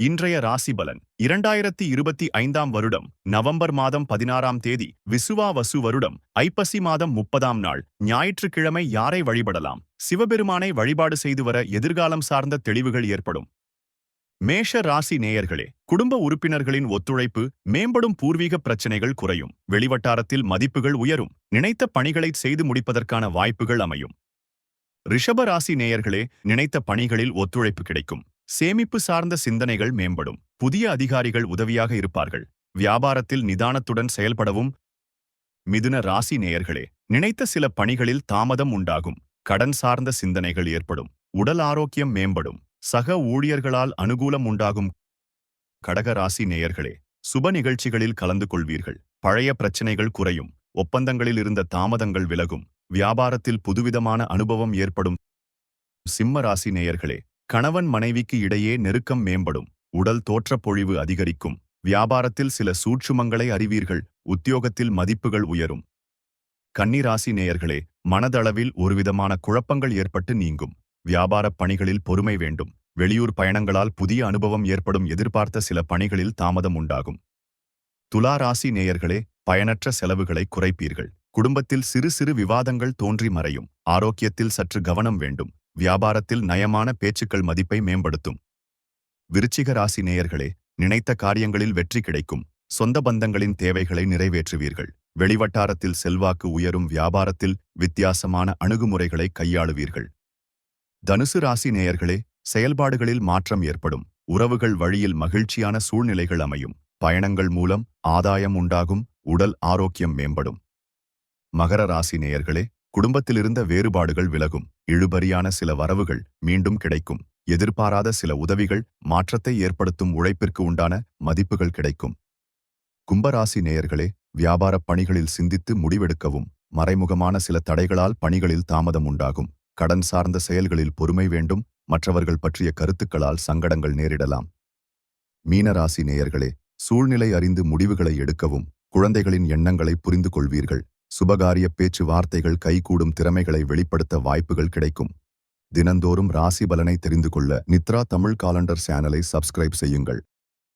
இன்றைய ராசி பலன் இரண்டாயிரத்தி இருபத்தி ஐந்தாம் வருடம் நவம்பர் மாதம் பதினாறாம் தேதி விசுவா வசு வருடம் ஐப்பசி மாதம் முப்பதாம் நாள். ஞாயிற்றுக்கிழமை யாரை வழிபடலாம்? சிவபெருமானை வழிபாடு செய்து வர எதிர்காலம் சார்ந்த தெளிவுகள் ஏற்படும். மேஷ ராசி நேயர்களே குடும்ப உறுப்பினர்களின் ஒத்துழைப்பு மேம்படும் பூர்வீக பிரச்சனைகள் குறையும். வெளிவட்டாரத்தில் மதிப்புகள் உயரும். நினைத்த பணிகளை செய்து முடிப்பதற்கான வாய்ப்புகள் அமையும். ரிஷப ராசி நேயர்களே நினைத்த பணிகளில் ஒத்துழைப்பு கிடைக்கும். சேமிப்பு சார்ந்த சிந்தனைகள் மேம்படும். புதிய அதிகாரிகள் உதவியாக இருப்பார்கள். வியாபாரத்தில் நிதானத்துடன் செயல்படவும் மிதுன ராசி நேயர்களே நினைத்த சில பணிகளில் தாமதம் உண்டாகும். கடன் சார்ந்த சிந்தனைகள் ஏற்படும். உடல் ஆரோக்கியம் மேம்படும். சக ஊழியர்களால் அனுகூலம் உண்டாகும். கடக ராசி நேயர்களே சுப நிகழ்ச்சிகளில் கலந்து கொள்வீர்கள். பழைய பிரச்சனைகள் குறையும். ஒப்பந்தங்களில் இருந்த தாமதங்கள் விலகும். வியாபாரத்தில் புதுவிதமான அனுபவம் ஏற்படும். சிம்ம ராசி நேயர்களே கணவன் மனைவிக்கு இடையே நெருக்கம் மேம்படும் உடல் தோற்றப்பொழிவு அதிகரிக்கும் வியாபாரத்தில் சில சூட்சுமங்களை அறிவீர்கள் உத்தியோகத்தில் மதிப்புகள் உயரும். கன்னிராசி நேயர்களே மனதளவில் ஒருவிதமான குழப்பங்கள் ஏற்பட்டு நீங்கும். வியாபாரப் பணிகளில் பொறுமை வேண்டும். வெளியூர் பயணங்களால் புதிய அனுபவம் ஏற்படும் எதிர்பார்த்த சில பணிகளில் தாமதம் உண்டாகும். துலா ராசி நேயர்களே பயனற்ற செலவுகளை குறைப்பீர்கள். குடும்பத்தில் சிறு சிறு விவாதங்கள் தோன்றி மறையும். ஆரோக்கியத்தில் சற்று கவனம் வேண்டும். வியாபாரத்தில் நயமான பேச்சுக்கள் மதிப்பை மேம்படுத்தும். விருச்சிக ராசி நேயர்களே நினைத்த காரியங்களில் வெற்றி கிடைக்கும். சொந்த பந்தங்களின் தேவைகளை நிறைவேற்றுவீர்கள். வெளிவட்டாரத்தில் செல்வாக்கு உயரும் வியாபாரத்தில் வித்தியாசமான அணுகுமுறைகளை கையாளுவீர்கள். தனுசு ராசி நேயர்களே செயல்பாடுகளில் மாற்றம் ஏற்படும். உறவுகள் வழியில் மகிழ்ச்சியான சூழ்நிலைகள் அமையும். பயணங்கள் மூலம் ஆதாயம் உண்டாகும். உடல் ஆரோக்கியம் மேம்படும். மகர ராசி நேயர்களே குடும்பத்திலிருந்த வேறுபாடுகள் விலகும். இழுபறியான சில வரவுகள் மீண்டும் கிடைக்கும். எதிர்பாராத சில உதவிகள் மாற்றத்தை ஏற்படுத்தும் உழைப்பிற்கு உண்டான மதிப்புகள் கிடைக்கும். கும்பராசி நேயர்களே வியாபாரப் பணிகளில் சிந்தித்து முடிவெடுக்கவும் மறைமுகமான சில தடைகளால் பணிகளில் தாமதம் உண்டாகும். கடன் சார்ந்த செயல்களில் பொறுமை வேண்டும் மற்றவர்கள் பற்றிய கருத்துக்களால் சங்கடங்கள் நேரிடலாம். மீனராசி நேயர்களே சூழ்நிலை அறிந்து முடிவுகளை எடுக்கவும் குழந்தைகளின் எண்ணங்களை புரிந்து கொள்வீர்கள் சுபகாரிய பேச்சு வார்த்தைகள் கைகூடும் திறமைகளை வெளிப்படுத்த வாய்ப்புகள் கிடைக்கும். தினந்தோறும் ராசி பலனை தெரிந்து கொள்ள நித்ரா தமிழ் காலண்டர் சேனலை சப்ஸ்கிரைப் செய்யுங்கள்.